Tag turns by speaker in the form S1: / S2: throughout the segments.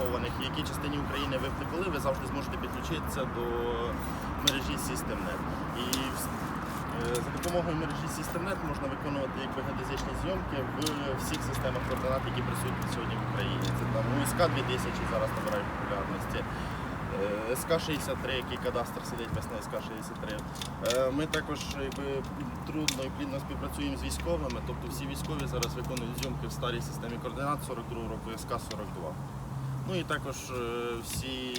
S1: зарахованих, і якій частині України ви б не були, ви завжди зможете підключитися до мережі Systemnet. І е, за допомогою мережі Systemnet можна виконувати якби геодезичні зйомки в всіх системах координат, які присутні сьогодні в Україні. Це там УСК 2000 зараз набирає популярності. Е, СК-63, який кадастр сидить весь на СК-63. Е, Ми також якби, трудно і плідно співпрацюємо з військовими, тобто всі військові зараз виконують зйомки в старій системі координат 42 року СК-42. Ну і також е, всі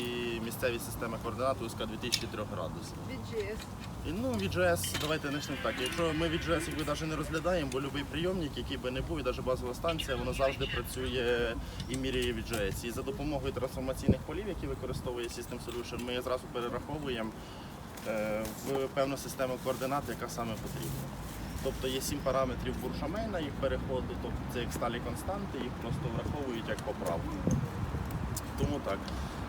S1: місцеві системи координат УСК 2003 градусів.
S2: VGS.
S1: І ну, VGS, давайте почнемо так. Якщо ми VGS якби навіть не розглядаємо, бо будь-який прийомник, який би не був, і навіть базова станція, воно завжди працює і міряє VGS. І за допомогою трансформаційних полів, які використовує System Solution, ми зразу перераховуємо е, в певну систему координат, яка саме потрібна. Тобто є сім параметрів буршамейна, їх переходу, тобто це як сталі константи, їх просто враховують як поправку. Так.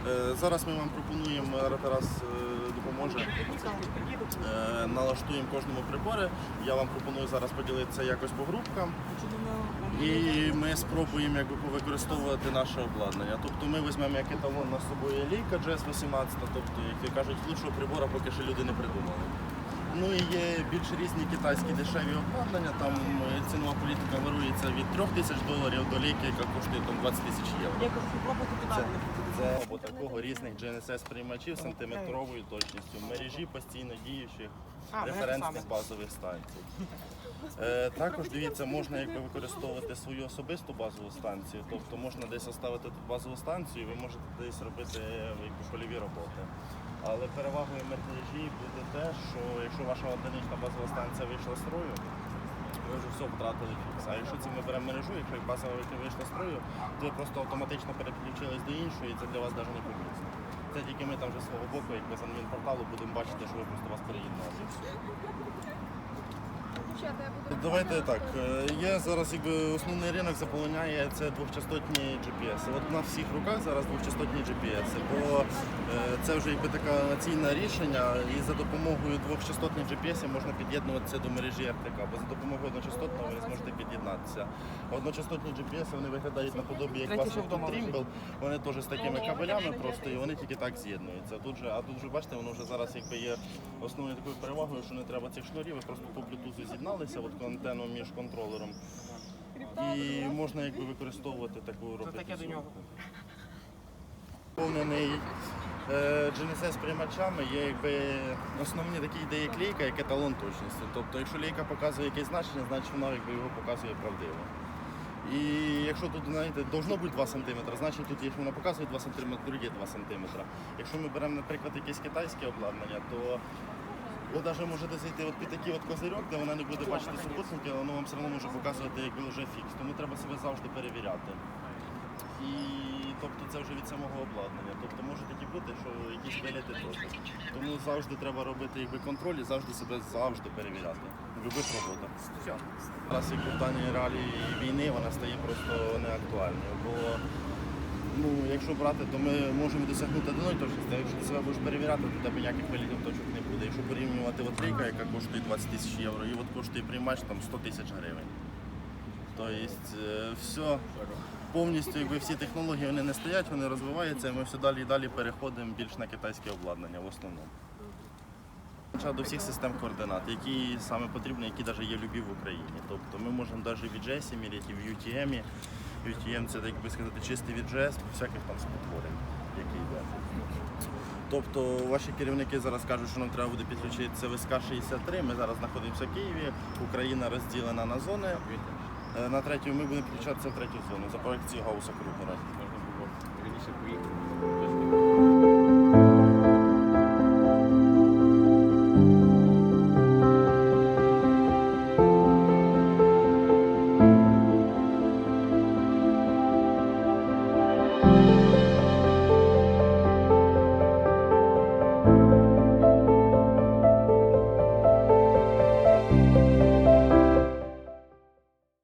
S1: Е, Зараз ми вам пропонуємо, зараз Тарас е, допоможе. Е, Налаштуємо кожному приборі. Я вам пропоную зараз поділитися якось по групкам. І ми спробуємо якби, повикористовувати наше обладнання. Тобто ми візьмемо як еталон на собою лійка GS18, тобто, як кажуть, лучшого прибора поки що люди не придумали. Ну і є більш різні китайські дешеві обладнання. Там е, цінова політика варується від 3 тисяч доларів до ліки, яка коштує там 20 тисяч євро. Це, це або такого різних GNSS приймачів сантиметровою точністю, мережі постійно діючих референсних базових станцій. Е, також дивіться, можна якби використовувати свою особисту базову станцію, тобто можна десь оставити базову станцію, і ви можете десь робити якби, польові роботи. Але перевагою мережі буде те, що якщо ваша одинична базова станція вийшла з строю, ви вже все втратили фікс. А якщо це ми беремо мережу, якщо базова вийшла з строю, то ви просто автоматично переключились до іншої, і це для вас навіть не помітно. Це тільки ми там вже свого боку, як без адмінпорталу, будемо бачити, що ви просто вас переєднали. і все.
S2: Дівчата, я буду
S1: Давайте так. е, Є зараз якби основний ринок заполоняє це двохчастотні GPS. От на всіх руках зараз двохчастотні GPS, бо е, це вже якби таке наційне рішення, і за допомогою двохчастотних GPS можна під'єднуватися до мережі РТК, бо за допомогою одночастотного ви зможете під'єднатися. Одночастотні GPS вони виглядають наподобі як Washington Trimble, вони теж з такими кабелями просто і вони тільки так з'єднуються. Тут же, а тут же бачите, воно вже зараз якби є основною такою перевагою, що не треба цих шнурів, ви просто по Bluetooth з'єдналися, от антенну між контролером. І можна якби використовувати таку робити.
S3: таке до нього.
S1: Повнений е, GNSS приймачами є якби основні такі де є клейка, як еталон точності. Тобто, якщо лейка показує якесь значення, значить вона якби його показує правдиво. І якщо тут знаєте, должно бути 2 см, значить тут, якщо вона показує 2 см, тут є 2 см. Якщо ми беремо, наприклад, якесь китайське обладнання, то ви навіть можете зайти от під такий от козирьок, де вона не буде бачити супутники, але воно вам все одно може показувати якби вже фікс. Тому треба себе завжди перевіряти. І тобто це вже від самого обладнання. Тобто може такі бути, що якісь виліти теж. Тому завжди треба робити якби контроль і завжди себе завжди перевіряти. В будь-яких роботах. Зараз як в даній реалії війни вона стає просто неактуальною. Бо ну, якщо брати, то ми можемо досягнути одної точності, якщо ти себе будеш перевіряти, то тебе ніяких вилітів точок не буде. Якщо порівнювати от ліка, яка коштує 20 тисяч євро, і от коштує приймач там 100 тисяч гривень. Тобто е, все повністю, якби всі технології вони не стоять, вони розвиваються, і ми все далі і далі переходимо більш на китайське обладнання в основному. До всіх систем координат, які саме потрібні, які навіть є любі в Україні. Тобто ми можемо навіть в VGS міряти, в UTM. UTM це, так би сказати, чистий без всяких там спотворень, які йде. Тобто ваші керівники зараз кажуть, що нам треба буде підключитися в СК-63. Ми зараз знаходимося в Києві, Україна розділена на зони. Е, На третю ми будемо підключатися в третю зону за проекцією Гауса Крюгера.
S3: Можна було раніше поїхати.